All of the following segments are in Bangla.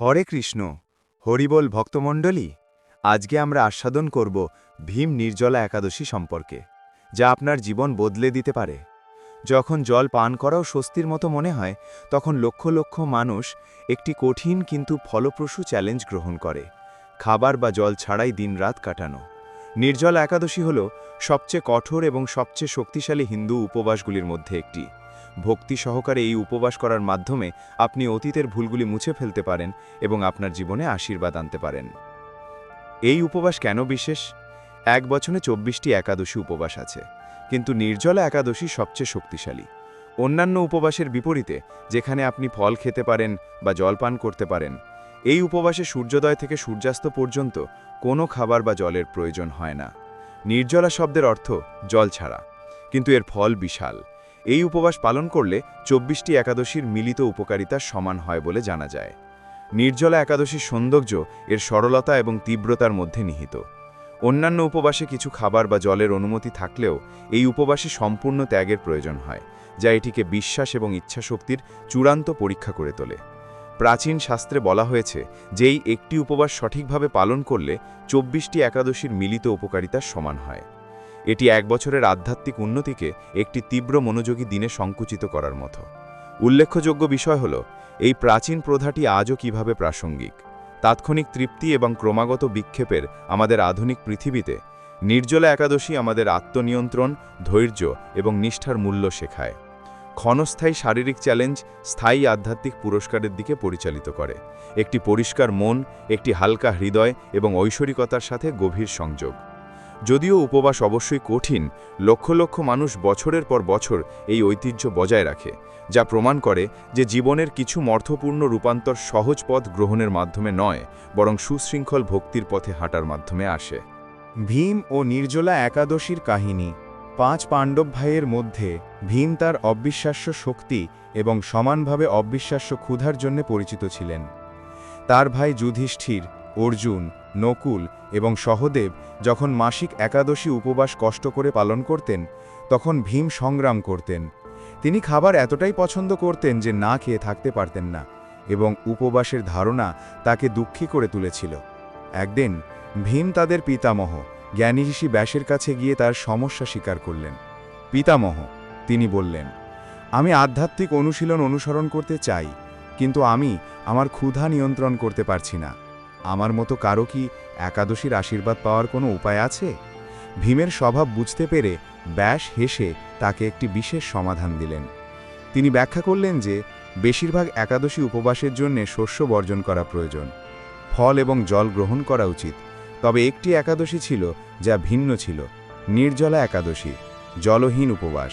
হরে কৃষ্ণ হরিবোল ভক্তমণ্ডলী, আজকে আমরা আস্বাদন করব ভীম নির্জলা একাদশী সম্পর্কে, যা আপনার জীবন বদলে দিতে পারে। যখন জল পান করাও স্বস্তির মতো মনে হয়, তখন লক্ষ লক্ষ মানুষ একটি কঠিন কিন্তু ফলপ্রসূ চ্যালেঞ্জ গ্রহণ করে, খাবার বা জল ছাড়াই দিনরাত কাটানো। নির্জলা একাদশী হল সবচেয়ে কঠোর এবং সবচেয়ে শক্তিশালী হিন্দু উপবাসগুলির মধ্যে একটি। ভক্তি সহকারে এই উপবাস করার মাধ্যমে আপনি অতীতের ভুলগুলি মুছে ফেলতে পারেন এবং আপনার জীবনে আশীর্বাদ আনতে পারেন। এই উপবাস কেন বিশেষ? এক বছরে চব্বিশটি একাদশী উপবাস আছে, কিন্তু নির্জলা একাদশী সবচেয়ে শক্তিশালী। অন্যান্য উপবাসের বিপরীতে, যেখানে আপনি ফল খেতে পারেন বা জল পান করতে পারেন, এই উপবাসে সূর্যোদয় থেকে সূর্যাস্ত পর্যন্ত কোনো খাবার বা জলের প্রয়োজন হয় না। নির্জলা শব্দের অর্থ জল ছাড়া, কিন্তু এর ফল বিশাল। এই উপবাস পালন করলে চব্বিশটি একাদশীর মিলিত উপকারিতা সমান হয় বলে জানা যায়। নির্জলা একাদশীর সৌন্দর্য এর সরলতা এবং তীব্রতার মধ্যে নিহিত। অন্যান্য উপবাসে কিছু খাবার বা জলের অনুমতি থাকলেও এই উপবাসে সম্পূর্ণ ত্যাগের প্রয়োজন হয়, যা এটিকে বিশ্বাস এবং ইচ্ছাশক্তির চূড়ান্ত পরীক্ষা করে তোলে। প্রাচীন শাস্ত্রে বলা হয়েছে যে এই একটি উপবাস সঠিকভাবে পালন করলে চব্বিশটি একাদশীর মিলিত উপকারিতা সমান হয়। এটি এক বছরের আধ্যাত্মিক উন্নতিকে একটি তীব্র মনোযোগী দিনে সংকুচিত করার মতো। উল্লেখযোগ্য বিষয় হল, এই প্রাচীন প্রথাটি আজও কীভাবে প্রাসঙ্গিক? তাৎক্ষণিক তৃপ্তি এবং ক্রমাগত বিক্ষেপের আমাদের আধুনিক পৃথিবীতে নির্জলা একাদশী আমাদের আত্মনিয়ন্ত্রণ, ধৈর্য এবং নিষ্ঠার মূল্য শেখায়। ক্ষণস্থায়ী শারীরিক চ্যালেঞ্জ স্থায়ী আধ্যাত্মিক পুরস্কারের দিকে পরিচালিত করে। একটি পরিষ্কার মন, একটি হালকা হৃদয় এবং ঐশ্বরিকতার সাথে গভীর সংযোগ। যদিও উপবাস অবশ্যই কঠিন, লক্ষ লক্ষ মানুষ বছরের পর বছর এই ঐতিহ্য বজায় রাখে, যা প্রমাণ করে যে জীবনের কিছু মর্থপূর্ণ রূপান্তর সহজ পথ গ্রহণের মাধ্যমে নয়, বরং সুশৃঙ্খল ভক্তির পথে হাঁটার মাধ্যমে আসে। ভীম ও নির্জলা একাদশীর কাহিনী, পাঁচ পাণ্ডব ভাইয়ের মধ্যে ভীম তার অবিশ্বাস্য শক্তি এবং সমানভাবে অবিশ্বাস্য ক্ষুধার জন্য পরিচিত ছিলেন। তার ভাই যুধিষ্ঠির, অর্জুন, নকুল এবং সহদেব যখন মাসিক একাদশী উপবাস কষ্ট করে পালন করতেন, তখন ভীম সংগ্রাম করতেন। তিনি খাবার এতটাই পছন্দ করতেন যে না খেয়ে থাকতে পারতেন না এবং উপবাসের ধারণা তাকে দুঃখী করে তুলেছিল। একদিন ভীম তাদের পিতামহ, জ্ঞানী ঋষি ব্যাসের কাছে গিয়ে তার সমস্যা স্বীকার করলেন। পিতামহ, তিনি বললেন, আমি আধ্যাত্মিক অনুশীলন অনুসরণ করতে চাই, কিন্তু আমি আমার ক্ষুধা নিয়ন্ত্রণ করতে পারছি না। আমার মতো কারও কি একাদশীর আশীর্বাদ পাওয়ার কোনো উপায় আছে? ভীমের স্বভাব বুঝতে পেরে ব্যাস হেসে তাকে একটি বিশেষ সমাধান দিলেন। তিনি ব্যাখ্যা করলেন যে, বেশিরভাগ একাদশী উপবাসের জন্য শস্য বর্জন করা প্রয়োজন, ফল এবং জল গ্রহণ করা উচিত। তবে একটি একাদশী ছিল যা ভিন্ন ছিল, নির্জলা একাদশী, জলহীন উপবাস।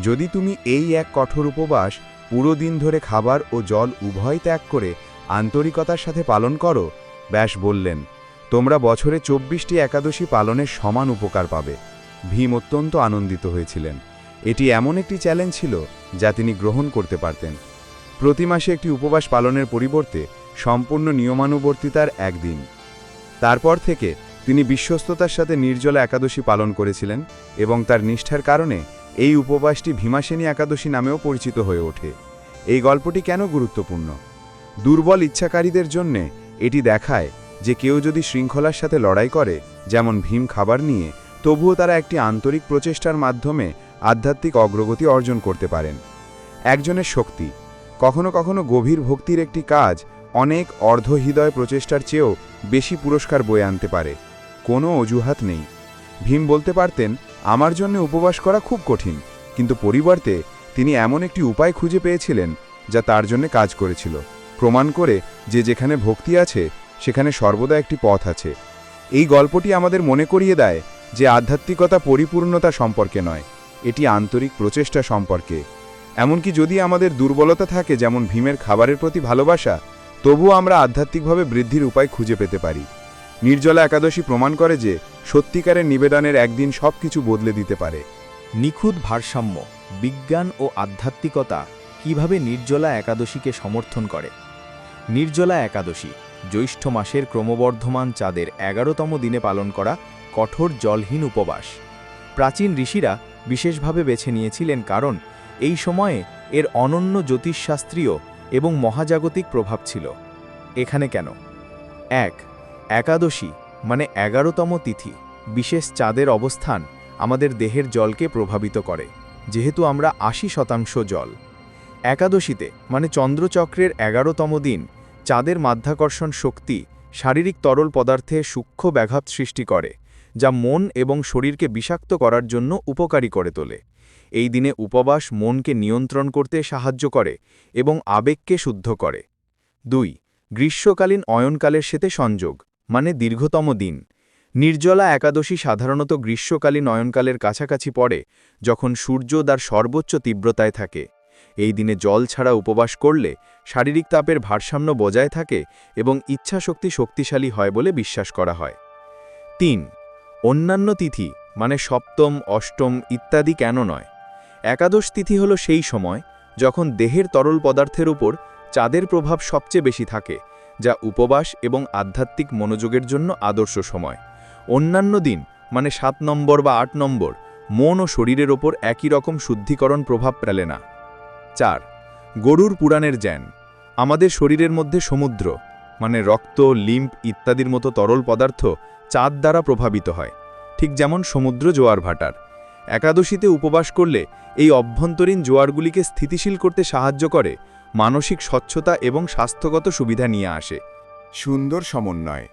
যদি তুমি এই এক কঠোর উপবাস পুরো দিন ধরে খাবার ও জল উভয় ত্যাগ করে আন্তরিকতার সাথে পালন করো? ব্যাস বললেন, তোমরা বছরে চব্বিশটি একাদশী পালনের সমান উপকার পাবে। ভীম অত্যন্ত আনন্দিত হয়েছিলেন। এটি এমন একটি চ্যালেঞ্জ ছিল যা তিনি গ্রহণ করতে পারতেন। প্রতি মাসে একটি উপবাস পালনের পরিবর্তে সম্পূর্ণ নিয়মানুবর্তিতার একদিন। তারপর থেকে তিনি বিশ্বস্ততার সাথে নির্জলা একাদশী পালন করেছিলেন এবং তার নিষ্ঠার কারণে এই উপবাসটি ভীমাসেনী একাদশী নামেও পরিচিত হয়ে ওঠে। এই গল্পটি কেন গুরুত্বপূর্ণ? দুর্বল ইচ্ছাকারীদের জন্যে এটি দেখায় যে কেউ যদি শৃঙ্খলার সাথে লড়াই করে, যেমন ভীম খাবার নিয়ে, তবুও তারা একটি আন্তরিক প্রচেষ্টার মাধ্যমে আধ্যাত্মিক অগ্রগতি অর্জন করতে পারেন। একজনের শক্তি। কখনো কখনো গভীর ভক্তির একটি কাজ অনেক অর্ধহৃদয় প্রচেষ্টার চেয়েও বেশি পুরস্কার বয়ে আনতে পারে। কোনো অজুহাত নেই। ভীম বলতে পারতেন, আমার জন্য উপবাস করা খুব কঠিন, কিন্তু পরিবর্তে তিনি এমন একটি উপায় খুঁজে পেয়েছিলেন যা তার জন্য কাজ করেছিল। প্রমাণ করে যে যেখানে ভক্তি আছে, সেখানে সর্বদা একটি পথ আছে। এই গল্পটি আমাদের মনে করিয়ে দেয় যে আধ্যাত্মিকতা পরিপূর্ণতা সম্পর্কে নয়, এটি আন্তরিক প্রচেষ্টা সম্পর্কে। এমনকি যদি আমাদের দুর্বলতা থাকে, যেমন ভীমের খাবারের প্রতি ভালোবাসা, তবুও আমরা আধ্যাত্মিকভাবে বৃদ্ধির উপায় খুঁজে পেতে পারি। নির্জলা একাদশী প্রমাণ করে যে সত্যিকারের নিবেদনের একদিন সব কিছু বদলে দিতে পারে। নিখুঁত ভারসাম্য, বিজ্ঞান ও আধ্যাত্মিকতা কীভাবে নির্জলা একাদশীকে সমর্থন করে? নির্জলা একাদশী, জ্যৈষ্ঠ মাসের ক্রমবর্ধমান চাঁদের এগারোতম দিনে পালন করা কঠোর জলহীন উপবাস। প্রাচীন ঋষিরা বিশেষভাবে বেছে নিয়েছিলেন কারণ এই সময়ে এর অনন্য জ্যোতিষশাস্ত্রীয় এবং মহাজাগতিক প্রভাব ছিল। এখানে কেন? এক, একাদশী মানে এগারোতম তিথি, বিশেষ চাঁদের অবস্থান আমাদের দেহের জলকে প্রভাবিত করে, যেহেতু আমরা আশি শতাংশ জল। একাদশীতে মানে চন্দ্রচক্রের এগারোতম দিন চাঁদের মাধ্যাকর্ষণ শক্তি শারীরিক তরল পদার্থে সূক্ষ্ম ব্যাঘাত সৃষ্টি করে, যা মন এবং শরীরকে বিষাক্ত করার জন্য উপকারী করে তোলে। এই দিনে উপবাস মনকে নিয়ন্ত্রণ করতে সাহায্য করে এবং আবেগকে শুদ্ধ করে। দুই, গ্রীষ্মকালীন অয়নকালের সাথে সংযোগ মানে দীর্ঘতম দিন। নির্জলা একাদশী সাধারণত গ্রীষ্মকালীন অয়নকালের কাছাকাছি পড়ে, যখন সূর্য তার সর্বোচ্চ তীব্রতায় থাকে। এই দিনে জল ছাড়া উপবাস করলে শারীরিক তাপের ভারসাম্য বজায় থাকে এবং ইচ্ছাশক্তি শক্তিশালী হয় বলে বিশ্বাস করা হয়। তিন, অন্যান্য তিথি মানে সপ্তম, অষ্টম ইত্যাদি কেন নয়? একাদশ তিথি হল সেই সময় যখন দেহের তরল পদার্থের উপর চাঁদের প্রভাব সবচেয়ে বেশি থাকে, যা উপবাস এবং আধ্যাত্মিক মনোযোগের জন্য আদর্শ সময়। অন্যান্য দিন মানে সাত নম্বর বা আট নম্বর, মন ও শরীরের ওপর একই রকম শুদ্ধিকরণ প্রভাব ফেলে না। চার, গরুর পুরাণের জ্ঞান। আমাদের শরীরের মধ্যে সমুদ্র মানে রক্ত লিম্প ইত্যাদির মতো তরল পদার্থ চাঁদ দ্বারা প্রভাবিত হয়, ঠিক যেমন সমুদ্র জোয়ার ভাটার। একাদশীতে উপবাস করলে এই অভ্যন্তরীণ জোয়ারগুলিকে স্থিতিশীল করতে সাহায্য করে, মানসিক স্বচ্ছতা এবং স্বাস্থ্যগত সুবিধা নিয়ে আসে। সুন্দর সমন্বয়।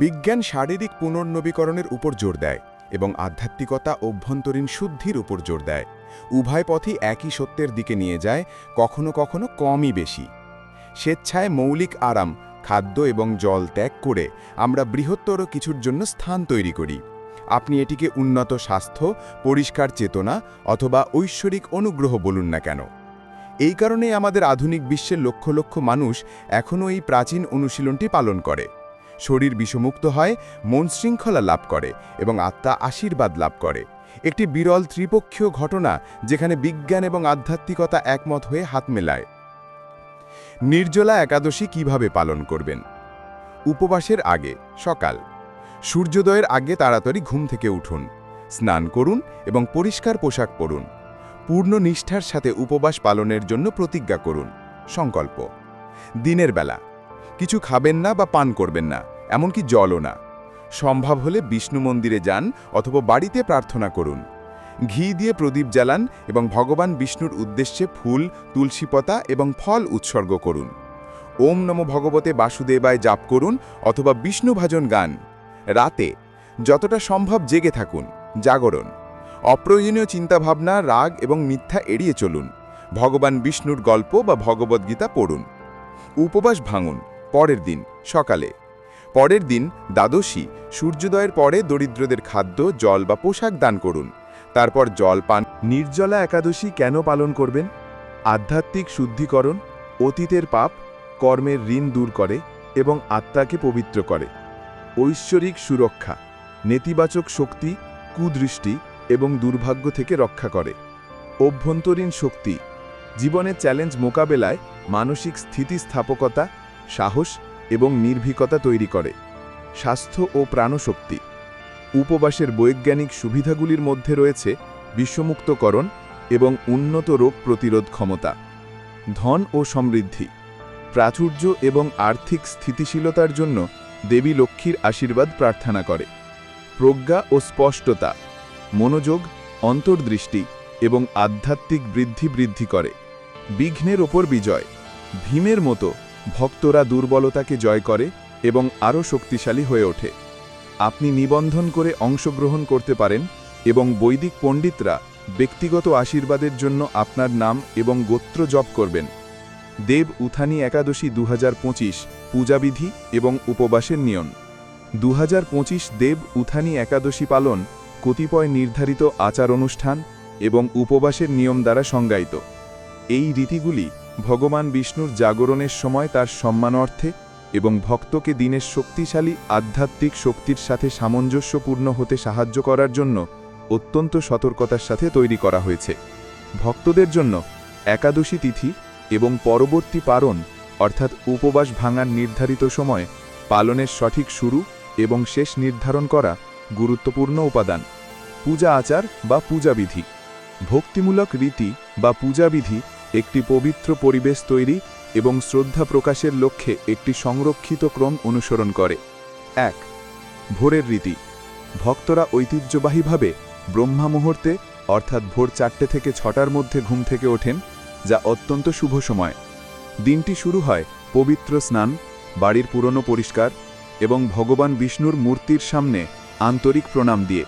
বিজ্ঞান শারীরিক পুনর্নবীকরণের উপর জোর দেয়। এবং আধ্যাত্মিকতা অভ্যন্তরীণ শুদ্ধির উপর জোর দেয়। উভয় পথই একই সত্যের দিকে নিয়ে যায়, কখনো কখনো কমই বেশি। স্বেচ্ছায় মৌলিক আরাম, খাদ্য এবং জল ত্যাগ করে আমরা বৃহত্তর কিছুর জন্য স্থান তৈরি করি। আপনি এটিকে উন্নত স্বাস্থ্য, পরিষ্কার চেতনা অথবা ঐশ্বরিক অনুগ্রহ বলুন না কেন। এই কারণেই আমাদের আধুনিক বিশ্বের লক্ষ লক্ষ মানুষ এখনও এই প্রাচীন অনুশীলনটি পালন করে। শরীর বিষমুক্ত হয়, মন শৃঙ্খলা লাভ করে এবং আত্মা আশীর্বাদ লাভ করে। একটি বিরল ত্রিপক্ষীয় ঘটনা যেখানে বিজ্ঞান এবং আধ্যাত্মিকতা একমত হয়ে হাত মেলায়। নির্জলা একাদশী কীভাবে পালন করবেন? উপবাসের আগে, সকাল। সূর্যোদয়ের আগে তাড়াতাড়ি ঘুম থেকে উঠুন, স্নান করুন এবং পরিষ্কার পোশাক পরুন। পূর্ণ নিষ্ঠার সাথে উপবাস পালনের জন্য প্রতিজ্ঞা করুন। সংকল্প। দিনের বেলা। কিছু খাবেন না বা পান করবেন না, এমনকি জলও না। সম্ভব হলে বিষ্ণু মন্দিরে যান অথবা বাড়িতে প্রার্থনা করুন। ঘি দিয়ে প্রদীপ জ্বালান এবং ভগবান বিষ্ণুর উদ্দেশ্যে ফুল, তুলসী পাতা এবং ফল উৎসর্গ করুন। ওম নম ভগবতে বাসুদেবায় জাপ করুন অথবা বিষ্ণু ভাজন গান। রাতে যতটা সম্ভব জেগে থাকুন, জাগরণ। অপ্রয়োজনীয় চিন্তাভাবনা, রাগ এবং মিথ্যা এড়িয়ে চলুন। ভগবান বিষ্ণুর গল্প বা ভগবদ্গীতা পড়ুন। উপবাস ভাঙুন। পরের দিন, সকালে। পরের দিন দ্বাদশী, সূর্যোদয়ের পরে দরিদ্রদের খাদ্য, জল বা পোশাক দান করুন। তারপর জল পান। নির্জলা একাদশী কেন পালন করবেন? আধ্যাত্মিক শুদ্ধিকরণ, অতীতের পাপ, কর্মের ঋণ দূর করে এবং আত্মাকে পবিত্র করে। ঐশ্বরিক সুরক্ষা, নেতিবাচক শক্তি, কুদৃষ্টি এবং দুর্ভাগ্য থেকে রক্ষা করে। অভ্যন্তরীণ শক্তি, জীবনের চ্যালেঞ্জ মোকাবেলায় মানসিক স্থিতিস্থাপকতা সাহস এবং নির্ভীকতা তৈরি করে, স্বাস্থ্য ও প্রাণশক্তি। উপবাসের বৈজ্ঞানিক সুবিধাগুলির মধ্যে রয়েছে বিশ্বমুক্তকরণ এবং উন্নত রোগ প্রতিরোধ ক্ষমতা, ধন ও সমৃদ্ধি, প্রাচুর্য এবং আর্থিক স্থিতিশীলতার জন্য দেবী লক্ষ্মীর আশীর্বাদ প্রার্থনা করে। প্রজ্ঞা ও স্পষ্টতা, মনোযোগ, অন্তর্দৃষ্টি এবং আধ্যাত্মিক বৃদ্ধি বৃদ্ধি করে। বিঘ্নের ওপর বিজয়, ভীমের মতো ভক্তরা দুর্বলতাকে জয় করে এবং আরও শক্তিশালী হয়ে ওঠে। আপনি নিবন্ধন করে অংশগ্রহণ করতে পারেন এবং বৈদিক পণ্ডিতরা ব্যক্তিগত আশীর্বাদের জন্য আপনার নাম এবং গোত্র জপ করবেন। দেব উথানি একাদশী দু হাজার পঁচিশ, পূজাবিধি এবং উপবাসের নিয়ম। দু হাজার পঁচিশ দেব উথানি একাদশী পালন কতিপয় নির্ধারিত আচার অনুষ্ঠান এবং উপবাসের নিয়ম দ্বারা সংজ্ঞায়িত। এই রীতিগুলি ভগবান বিষ্ণুর জাগরণের সময় তার সম্মানার্থে এবং ভক্তকে দিনের শক্তিশালী আধ্যাত্মিক শক্তির সাথে সামঞ্জস্যপূর্ণ হতে সাহায্য করার জন্য অত্যন্ত সতর্কতার সাথে তৈরি করা হয়েছে। ভক্তদের জন্য একাদশী তিথি এবং পরবর্তী পারণ, অর্থাৎ উপবাস ভাঙার নির্ধারিত সময়, পালনের সঠিক শুরু এবং শেষ নির্ধারণ করা গুরুত্বপূর্ণ উপাদান। পূজা আচার বা পূজাবিধি। ভক্তিমূলক রীতি বা পূজাবিধি একটি পবিত্র পরিবেশ তৈরি এবং শ্রদ্ধা প্রকাশের লক্ষ্যে একটি সংরক্ষিত ক্রম অনুসরণ করে। এক, ভোরের রীতি। ভক্তরা ঐতিহ্যবাহীভাবে ব্রহ্মা মুহূর্তে অর্থাৎ ভোর চারটে থেকে ছটার মধ্যে ঘুম থেকে ওঠেন, যা অত্যন্ত শুভ সময়। দিনটি শুরু হয় পবিত্র স্নান, বাড়ির পুরনো পরিষ্কার এবং ভগবান বিষ্ণুর মূর্তির সামনে আন্তরিক প্রণাম দিয়ে।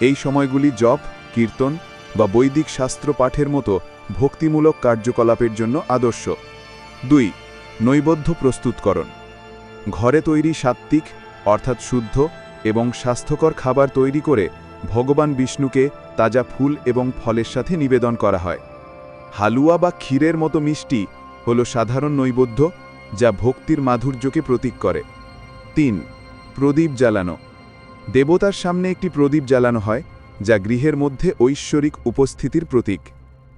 এই সময়গুলি জপ, কীর্তন বা বৈদিক শাস্ত্র পাঠের মতো ভক্তিমূলক কার্যকলাপের জন্য আদর্শ। দুই, নৈবদ্য প্রস্তুতকরণ। ঘরে তৈরি সাত্ত্বিক, অর্থাৎ শুদ্ধ এবং স্বাস্থ্যকর খাবার তৈরি করে ভগবান বিষ্ণুকে তাজা ফুল এবং ফলের সাথে নিবেদন করা হয়। হালুয়া বা ক্ষীরের মতো মিষ্টি হল সাধারণ নৈবদ্য যা ভক্তির মাধুর্যকে প্রতীক করে। তিন, প্রদীপ জ্বালানো। দেবতার সামনে একটি প্রদীপ জ্বালানো হয় যা গৃহের মধ্যে ঐশ্বরিক উপস্থিতির প্রতীক।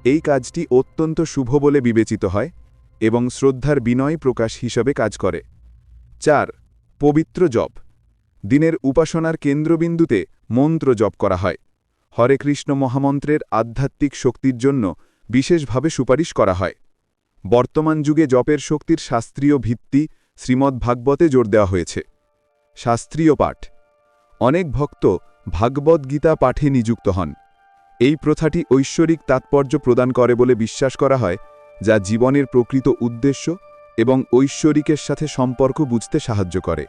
এই কাজটি অত্যন্ত শুভ বলে বিবেচিত হয় এবং শ্রদ্ধার বিনয় প্রকাশ হিসাবে কাজ করে। চার, পবিত্র জপ। দিনের উপাসনার কেন্দ্রবিন্দুতে মন্ত্র জপ করা হয়। হরে কৃষ্ণ মহামন্ত্রের আধ্যাত্মিক শক্তির জন্য বিশেষভাবে সুপারিশ করা হয়। বর্তমান যুগে জপের শক্তির শাস্ত্রীয় ভিত্তি শ্রীমদ্ ভাগবতে জোর দেওয়া হয়েছে। শাস্ত্রীয় পাঠ। অনেক ভক্ত ভাগবত গীতা পাঠে নিযুক্ত হন। এই প্রথাটি ঐশ্বরিক তাৎপর্য প্রদান করে বলে বিশ্বাস করা হয়, যা জীবনের প্রকৃত উদ্দেশ্য এবং ঐশ্বরিকের সাথে সম্পর্ক বুঝতে সাহায্য করে।